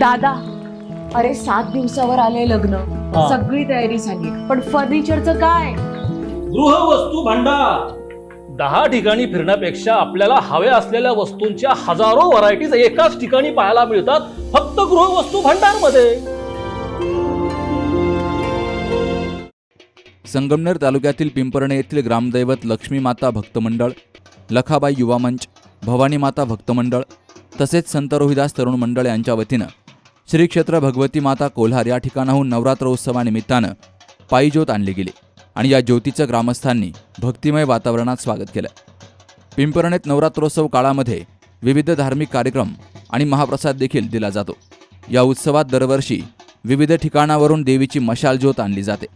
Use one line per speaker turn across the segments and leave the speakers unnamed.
दादा अरे सात दिवसावर आले लग्न.
हा.
सगळी तयारी झाली. पण फर्निचरचं काय?
गृहवस्तू भांडार. दहा ठिकाणी फिरण्यापेक्षा आपल्याला हव्या असलेल्या वस्तूंच्या हजारो व्हरायटीज एकाच ठिकाणी पाहायला मिळतात फक्त गृहवस्तू भांडारमध्ये
संगमनेर तालुक्यातील पिंपरणे येथील ग्रामदैवत लक्ष्मी माता भक्त मंडळ लखाबाई युवा मंच भवानी माता भक्त मंडळ तसेच संत रोहिदास तरुण मंडळ यांच्या वतीनं श्री क्षेत्र भगवती माता कोल्हार या ठिकाणाहून नवरात्र उत्सवानिमित्तानं पायी ज्योत आणली गेली आणि या ज्योतीचं ग्रामस्थांनी भक्तिमय वातावरणात स्वागत केलं. पिंपरणेत नवरात्रोत्सव काळामध्ये विविध धार्मिक कार्यक्रम आणि महाप्रसाद देखील दिला जातो. या उत्सवात दरवर्षी विविध ठिकाणावरून देवीची मशाल ज्योत आणली जाते.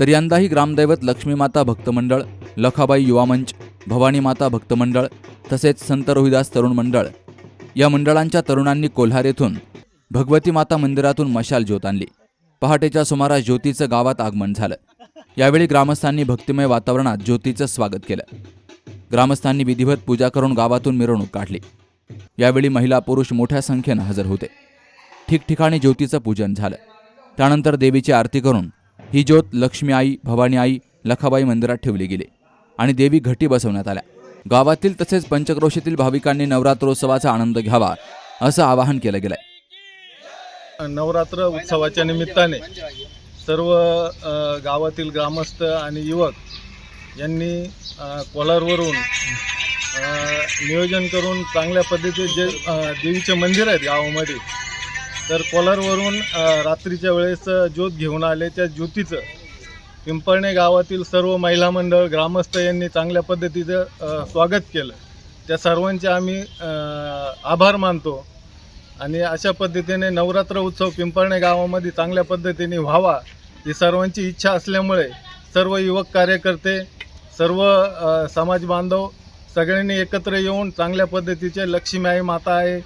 तर यंदाही ग्रामदैवत लक्ष्मीमाता भक्तमंडळ लखाबाई युवा मंच भवानी माता तसेच संत रोहिदास तरुण मंडळ या मंडळांच्या तरुणांनी कोल्हार येथून भगवती माता मंदिरातून मशाल ज्योत आणली. पहाटेच्या सुमारास ज्योतीचं गावात आगमन झालं. यावेळी ग्रामस्थांनी भक्तिमय वातावरणात ज्योतीचं स्वागत केलं. ग्रामस्थांनी विधिवत पूजा करून गावातून मिरवणूक काढली. यावेळी महिला पुरुष मोठ्या संख्येनं हजर होते. ठिकठिकाणी ज्योतीचं पूजन झालं. त्यानंतर देवीची आरती करून ही ज्योत लक्ष्मी आई भवानी आई लखाबाई मंदिरात ठेवली गेली आणि देवी घटी बसवण्यात आल्या. गावातील तसेच पंचक्रोशीतील भाविकांनी नवरात्रोत्सवाचा आनंद घ्यावा असं आवाहन केलं गेलंय.
नवरात्र उत्सवाच्या निमित्ताने सर्व गावातील ग्रामस्थ आणि युवक यांनी कोलारवरून नियोजन करून चांगल्या पद्धतीचे जे देवीचे मंदिर आहेत गावामध्ये तर कोलारवरून रात्रीच्या वेळेस ज्योत घेऊन आले. त्या ज्योतीचं पिंपळणे गावातील सर्व महिला मंडळ ग्रामस्थ यांनी चांगल्या पद्धतीचं स्वागत केलं. त्या सर्वांचे आम्ही आभार मानतो. आणि अशा पद्धतीने नवरात्र उत्सव पिंपळणे गावामध्ये चांगल्या पद्धतीने व्हावा ही सर्वांची इच्छा असल्यामुळे सर्व युवक कार्यकर्ते सर्व समाज बांधव सगळ्यांनी एकत्र येऊन चांगल्या पद्धतीचे लक्ष्मी आई माता आहे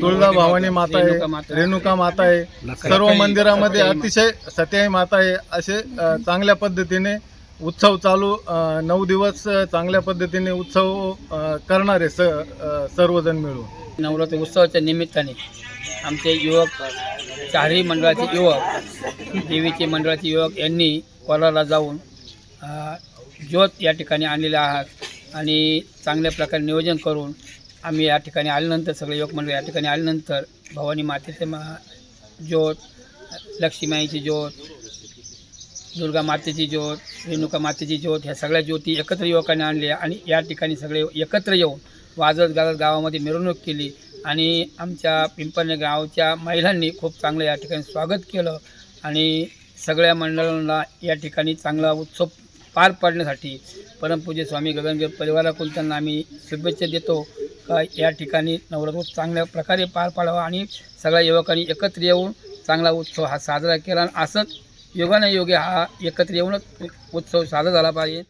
तुळजा भवानी माता आहे रेणुका माता आहे सर्व मंदिरामध्ये अतिशय सत्याई माता आहे असे चांगल्या पद्धतीने उत्सव चालू नऊ दिवस चांगल्या पद्धतीने उत्सव करणारे स सर्वजण मिळून.
नवरात्र उत्सवाच्या निमित्ताने आमचे युवक चारही मंडळाचे युवक देवीचे मंडळाचे युवक यांनी कोलारला जाऊन ज्योत या ठिकाणी आणलेले आहात आणि चांगल्या प्रकारे नियोजन करून आम्ही या ठिकाणी आल्यानंतर सगळे युवक मंडळ या ठिकाणी आल्यानंतर भवानी मातेचे मा ज्योत लक्ष्मीमाईची ज्योत दुर्गा मातेची ज्योत रेणुका मातेची ज्योत ह्या सगळ्या ज्योती एकत्र युवकांनी आणल्या आणि या ठिकाणी सगळे एकत्र येऊन वाजत गाजत गावामध्ये मिरवणूक केली आणि आमच्या पिंपळने गावच्या महिलांनी खूप चांगलं या ठिकाणी स्वागत केलं आणि सगळ्या मंडळांना या ठिकाणी चांगला उत्सव पार पाडण्यासाठी परमपूज्य स्वामी गगनदेव परिवाराकडून त्यांना आम्ही शुभेच्छा देतो का या ठिकाणी नवरात्र चांगल्या प्रकारे पार पाडावा आणि सगळ्या युवकांनी एकत्र येऊन चांगला उत्सव हा साजरा केला आणि असंच योगाने योगे हा एकत्र येऊनच उत्सव साजरा झाला पाहिजे.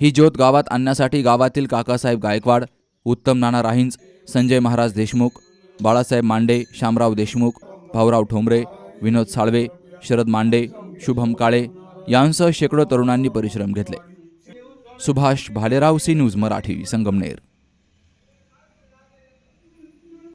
ही ज्योत गावात आणण्यासाठी गावातील काकासाहेब गायकवाड उत्तम नाना राहींज संजय महाराज देशमुख बाळासाहेब मांडे शामराव देशमुख भाऊराव ठोंबरे विनोद साळवे शरद मांडे शुभम काळे यांसह शेकडो तरुणांनी परिश्रम घेतले. Subhash Bhalerao C news Marathi Sangamner.